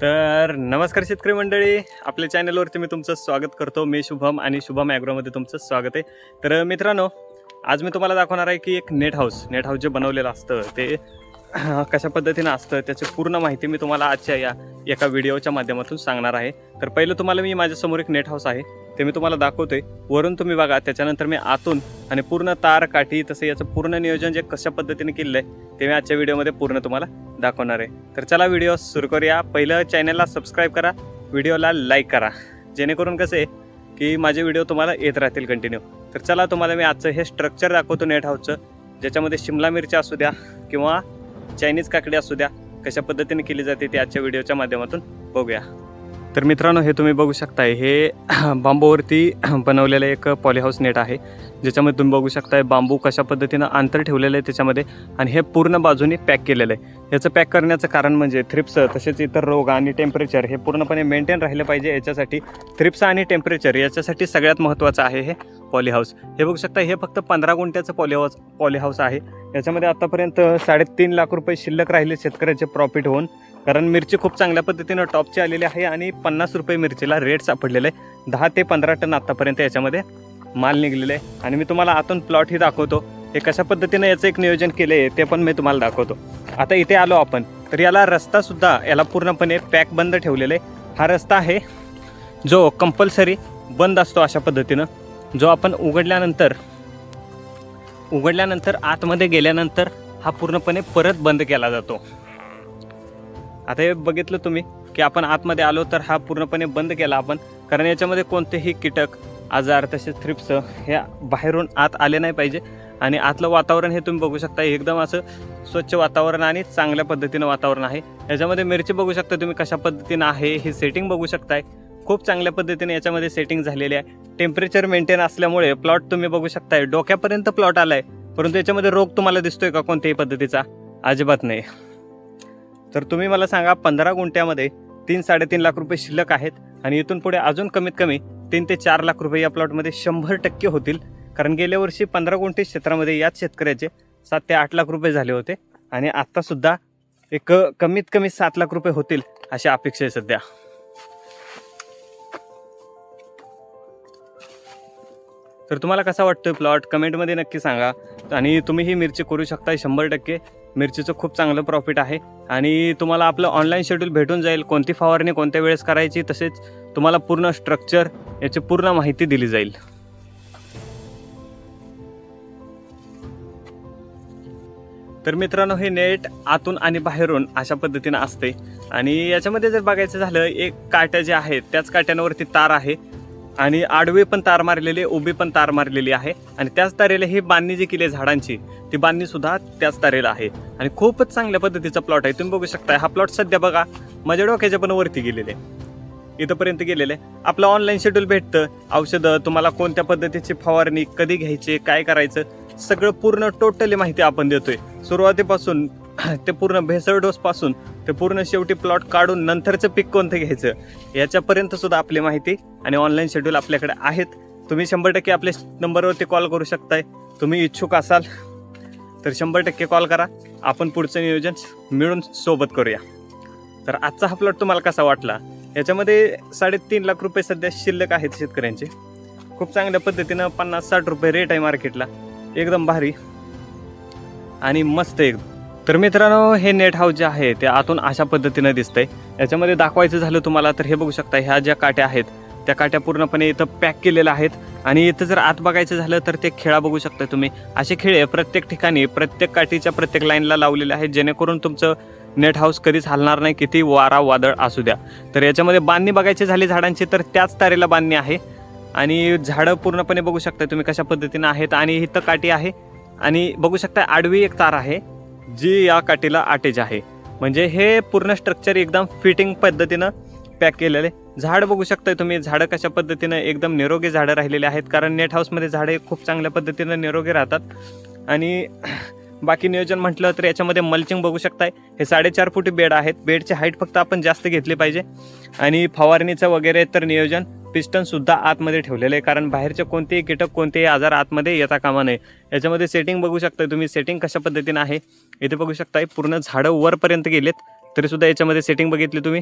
तर नमस्कार शेतकरी मंडळी. आपल्या चॅनलवरती मी तुमचं स्वागत करतो. मी शुभम आणि शुभम ॲग्रोमध्ये तुमचं स्वागत आहे. तर मित्रांनो आज मी तुम्हाला दाखवणार आहे की एक नेट हाऊस नेट हाऊस जे बनवलेलं असतं ते कशा पद्धतीनं असतं त्याची पूर्ण माहिती मी तुम्हाला आजच्या या एका व्हिडिओच्या माध्यमातून सांगणार आहे. तर पहिलं तुम्हाला मी माझ्यासमोर एक नेट हाऊस आहे. ते मी तुम्हाला दाखवतोय. वरून तुम्ही बघा त्याच्यानंतर मी आतून आणि पूर्ण तार काठी तसं याचं पूर्ण नियोजन जे कशा पद्धतीने केलेलं आहे ते मी आजच्या व्हिडिओमध्ये पूर्ण तुम्हाला दाखवणार आहे. तर चला व्हिडिओ सुरू करूया. पहिलं चॅनलला सबस्क्राईब करा. व्हिडिओला लाईक करा. जेणेकरून कसं आहे की माझे व्हिडिओ तुम्हाला येत राहतील कंटिन्यू तर चला तुम्हाला मी आजचं हे स्ट्रक्चर दाखवतो नेट हाऊसचं ज्याच्यामध्ये शिमला मिरची असू द्या किंवा चायनीज काकडी असू द्या कशा पद्धतीने केली जाते ते आजच्या व्हिडिओच्या माध्यमातून बघूया. तर मित्रांनो हे तुम्ही बघू शकताय हे बांबूवरती बनवलेलं एक पॉलीहाऊस नेट आहे. ज्याच्यामध्ये तुम्ही बघू शकताय बांबू कशा पद्धतीनं अंतर ठेवलेलं आहे त्याच्यामध्ये आणि हे पूर्ण बाजूने पॅक केलेलं आहे. याचं पॅक करण्याचं कारण म्हणजे थ्रिप्स तसेच इतर रोग आणि टेम्परेचर हे पूर्णपणे मेंटेन राहिलं पाहिजे याच्यासाठी. थ्रिप्स आणि टेम्परेचर याच्यासाठी सगळ्यात महत्त्वाचं आहे हे. पॉलीहाऊस हे बघू शकता हे फक्त पंधरा गुंठ्याचं पॉलीहाऊस पॉलीहाऊस आहे. याच्यामध्ये आतापर्यंत साडेतीन लाख रुपये शिल्लक राहिले शेतकऱ्याचे प्रॉफिट होऊन. कारण मिरची खूप चांगल्या पद्धतीनं टॉपची आलेली आहे आणि पन्नास रुपये मिरचीला रेट सापडलेला आहे. दहा ते पंधरा टन आत्तापर्यंत याच्यामध्ये माल निघलेला आहे. आणि मी तुम्हाला आतून प्लॉटही दाखवतो. हे कशा पद्धतीनं याचं एक नियोजन केलं आहे ते पण मी तुम्हाला दाखवतो. आता इथे आलो आपण. तर याला रस्तासुद्धा याला पूर्णपणे पॅक बंद ठेवलेला आहे. हा रस्ता आहे जो कंपल्सरी बंद असतो अशा पद्धतीनं. जो आपण उघडल्यानंतर उघडल्यानंतर आतमध्ये गेल्यानंतर हा पूर्णपणे परत बंद केला जातो. आता हे बघितलं तुम्ही की आपण आतमध्ये आलो तर हा पूर्णपणे बंद केला आपण. कारण याच्यामध्ये कोणतेही कीटक आजार तसेच थ्रिप्स हे बाहेरून आत आले नाही पाहिजे. आणि आतलं वातावरण हे तुम्ही बघू शकता एकदम असं स्वच्छ वातावरण आणि चांगल्या पद्धतीनं वातावरण आहे. याच्यामध्ये मिरची बघू शकता तुम्ही कशा पद्धतीनं आहे हे सेटिंग बघू शकताय. खूप चांगल्या पद्धतीने याच्यामध्ये सेटिंग झालेली आहे. टेम्परेचर मेंटेन असल्यामुळे प्लॉट तुम्ही बघू शकताय. डोक्यापर्यंत प्लॉट आलाय. परंतु याच्यामध्ये रोग तुम्हाला दिसतोय का कोणत्याही पद्धतीचा? अजिबात नाही. तर तुम्ही मला सांगा पंधरा गुंठ्यामध्ये तीन साडेतीन लाख रुपये शिल्लक आहेत आणि इथून पुढे अजून कमीत कमी तीन ते चार लाख रुपये या प्लॉटमध्ये शंभर टक्के होतील. कारण गेल्या वर्षी पंधरा गुंठे क्षेत्रामध्ये याच शेतकऱ्याचे सात ते आठ लाख रुपये झाले होते आणि आत्तासुद्धा एक कमीत कमी सात लाख रुपये होतील अशी अपेक्षा आहे सध्या. तर तुम्हाला कसा वाटतोय प्लॉट कमेंटमध्ये नक्की सांगा. आणि तुम्ही ही मिरची करू शकता शंभर टक्के. मिरचीचं खूप चांगलं प्रॉफिट आहे. आणि तुम्हाला आपलं ऑनलाईन शेड्यूल भेटून जाईल. कोणती फवारणी कोणत्या वेळेस करायची तसेच तुम्हाला पूर्ण स्ट्रक्चर याची पूर्ण माहिती दिली जाईल. तर मित्रांनो हे नेट आतून आणि बाहेरून अशा पद्धतीनं असते आणि याच्यामध्ये जर बघायचं झालं एक काट्या ज्या आहेत त्याच काट्यांवरती तार आहे. आणि आडवे पण तार मारलेले उभे उभी पण तार मारलेली आहे. आणि त्याच तारेला ही बांधणी जी केली आहे झाडांची ती बांधणी सुद्धा त्याच तारेला आहे. आणि खूपच चांगल्या पद्धतीचा प्लॉट आहे. तुम्ही बघू शकता हा प्लॉट सध्या बघा माझ्या डोक्याच्या पण वरती गेलेले इथंपर्यंत गेलेले आपलं ऑनलाईन शेड्यूल भेटतं. औषधं तुम्हाला कोणत्या पद्धतीची फवारणी कधी घ्यायची काय करायचं सगळं पूर्ण टोटली माहिती आपण देतोय. सुरुवातीपासून ते पूर्ण भेसळ डोस पासून ते पूर्ण शेवटी प्लॉट काढून नंतरचं पीक कोणतं घ्यायचं याच्यापर्यंत सुद्धा आपली माहिती आणि ऑनलाईन शेड्यूल आपल्याकडे आहेत. तुम्ही शंभर टक्के आपल्या नंबरवरती कॉल करू शकताय. तुम्ही इच्छुक असाल तर शंभर टक्के कॉल करा. आपण पुढचं नियोजन मिळून सोबत करूया. तर आजचा हा प्लॉट तुम्हाला कसा वाटला? याच्यामध्ये साडेतीन लाख रुपये सध्या शिल्लक आहेत शेतकऱ्यांचे. खूप चांगल्या पद्धतीनं पन्नास साठ रुपये रेट आहे मार्केटला एकदम भारी आणि मस्त एकदम. तर मित्रांनो हे नेट हाऊस जे आहे ते आतून अशा पद्धतीनं दिसतंय. याच्यामध्ये दाखवायचं झालं तुम्हाला तर हे बघू शकता ह्या ज्या काट्या आहेत त्या काट्या पूर्णपणे इथं पॅक केलेल्या आहेत. आणि इथं जर आत बघायचं झालं तर ते खेळा बघू शकता तुम्ही. असे खेळ प्रत्येक ठिकाणी प्रत्येक काठीच्या प्रत्येक लाईनला लावलेले आहेत जेणेकरून तुमचं नेट हाऊस कधीच हलणार नाही किती वारा वादळ असू द्या. तर याच्यामध्ये बांधणी बघायची झाली झाडांची तर त्याच तारेला बांधणी आहे. आणि झाडं पूर्णपणे बघू शकता तुम्ही कशा पद्धतीनं आहेत. आणि इथं काठी आहे. आणि बघू शकता आडवी एक तार आहे. जी या काठीला आटेज आहे. म्हणजे हे पूर्ण स्ट्रक्चर एकदम फिटिंग पद्धतीनं पॅक केलेले झाड बघू शकताय तुम्ही झाडं कशा पद्धतीनं एकदम निरोगी झाडं राहिलेली आहेत कारण नेट हाऊसमध्ये झाडे खूप चांगल्या पद्धतीनं निरोगी राहतात. आणि बाकी नियोजन म्हटलं तर याच्यामध्ये मल्चिंग बघू शकताय. हे साडेचार फुटी बेड आहेत. बेडची हाईट फक्त आपण जास्त घेतली पाहिजे. आणि फवारणीचं वगैरे तर नियोजन पिस्टन सुद्धा आतमध्ये ठेवलेलं आहे कारण बाहेरचे कोणतेही कीटक कोणतेही आजार आतमध्ये येता कामा नये. याच्यामध्ये सेटिंग बघू शकताय तुम्ही. सेटिंग कशा पद्धतीनं आहे? इथे बघू शकताय पूर्ण झाडं वरपर्यंत गेलेत. तरी सुद्धा याच्यामध्ये सेटिंग बघितली तुम्ही.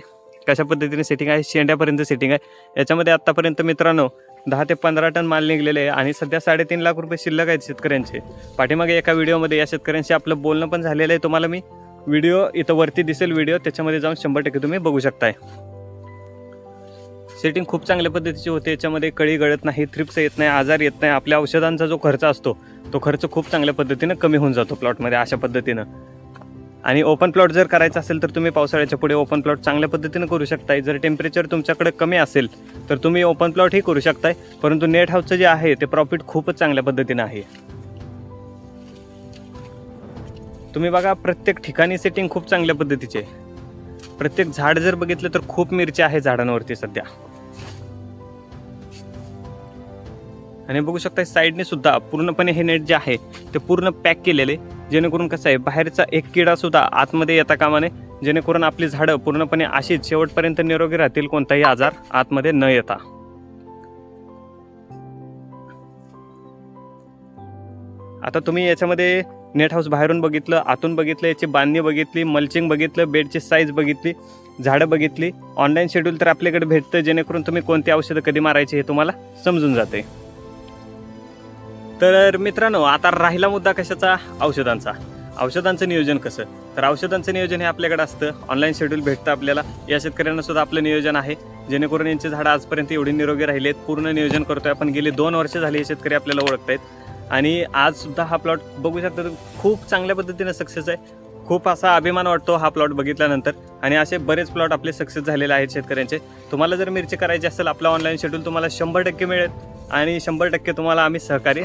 कशा पद्धतीने सेटिंग आहे? शेंड्यापर्यंत सेटिंग आहे. याच्यामध्ये आत्तापर्यंत मित्रांनो दहा ते पंधरा टन माल निघलेले आहे. आणि सध्या साडेतीन लाख रुपये शिल्लक आहेत शेतकऱ्यांचे. पाठीमागे एका व्हिडिओमध्ये या शेतकऱ्यांशी आपलं बोलणं पण झालेलं आहे तुम्हाला मी. व्हिडिओ इथं वरती दिसेल व्हिडिओ. त्याच्यामध्ये जाऊन शंभर टक्के तुम्ही बघू शकताय. सेटिंग खूप चांगल्या पद्धतीची होते. याच्यामध्ये कळी गळत नाही थ्रिप्स येत नाही आजार येत नाही. आपल्या औषधांचा जो खर्च असतो तो खर्च खूप चांगल्या पद्धतीनं कमी होऊन जातो प्लॉटमध्ये अशा पद्धतीनं. आणि ओपन प्लॉट जर करायचा असेल तर तुम्ही पावसाळ्याच्या पुढे ओपन प्लॉट चांगल्या पद्धतीनं करू शकताय. जर टेम्परेचर तुमच्याकडे कमी असेल तर तुम्ही ओपन प्लॉटही करू शकताय. परंतु नेट हाऊसचं जे आहे ते प्रॉफिट खूपच चांगल्या पद्धतीनं आहे. तुम्ही बघा प्रत्येक ठिकाणी सेटिंग खूप चांगल्या पद्धतीचे आहे. प्रत्येक झाड जर बघितलं तर खूप मिरची आहे झाडांवरती सध्या. आणि बघू शकता साईडने सुद्धा पूर्णपणे हे नेट जे आहे ते पूर्ण पॅक केलेले. जेणेकरून कसं आहे बाहेरचा एक किडा सुद्धा आतमध्ये येता कामा नये जेणेकरून आपली झाडं पूर्णपणे अशीच शेवटपर्यंत निरोगी राहतील कोणताही आजार आतमध्ये न येता. आता तुम्ही याच्यामध्ये नेट हाऊस बाहेरून बघितलं आतून बघितलं याची बांधणी बघितली मल्चिंग बघितलं बेडची साईज बघितली झाडं बघितली. ऑनलाईन शेड्यूल तर आपल्याकडे भेटतं जेणेकरून तुम्ही कोणती औषधं कधी मारायची हे तुम्हाला समजून जाते. तर मित्रांनो आता राहिला मुद्दा कशाचा? औषधांचा. औषधांचं नियोजन कसं? तर औषधांचं नियोजन हे आपल्याकडे असतं. ऑनलाईन शेड्यूल भेटतं आपल्याला. या शेतकऱ्यांना सुद्धा आपलं नियोजन आहे. जेणेकरून यांची झाडं आजपर्यंत एवढी निरोगी राहिलेत. पूर्ण नियोजन करतोय. आपण गेले दोन वर्ष झाली हे शेतकरी आपल्याला ओळखत आहेत आणि आज सुद्धा हा प्लॉट बघू शकता खूप चांगल्या पद्धतीने सक्सेस आहे. खूप असा अभिमान वाटतो हा प्लॉट बघितल्यानंतर. आणि असे बरेच प्लॉट आपले सक्सेस झालेले आहेत शेतकऱ्यांचे. तुम्हाला जर मिरची करायची असेल आपला ऑनलाईन शेड्यूल तुम्हाला शंभर टक्के मिळेल. आणि शंभर टक्के तुम्हाला आम्ही सहकार्य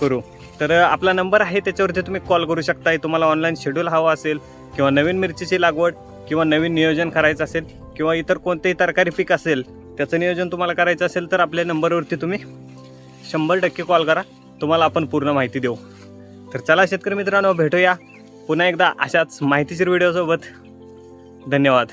करू. तर आपला नंबर आहे त्याच्यावरती तुम्ही कॉल करू शकता तुम्हाला ऑनलाईन शेड्यूल हवा असेल किंवा नवीन मिरचीची लागवड किंवा नवीन नियोजन करायचं असेल किंवा इतर कोणतेही तरकारी पीक असेल त्याचं नियोजन तुम्हाला करायचं असेल तर आपल्या नंबरवरती तुम्ही शंभर टक्के कॉल करा. तुम्हाला आपण पूर्ण माहिती देऊ. तर चला शेतकरी मित्रांनो भेटूया पुन्हा एकदा अशाच माहितीशीर व्हिडिओसोबत धन्यवाद.